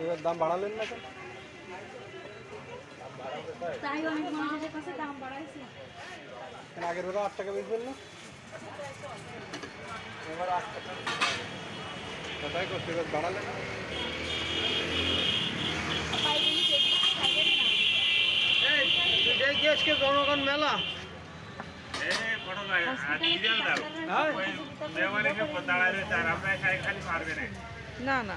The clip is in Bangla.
এবার দাম বাড়ালেন না কেন? আগের বেলা আট টাকা বেচবেন না? এবার আট টাকা। কোথায় করছে? এবার বাড়ালেন না? না আজকে জনগণ মেলা। হ্যাঁ? না না।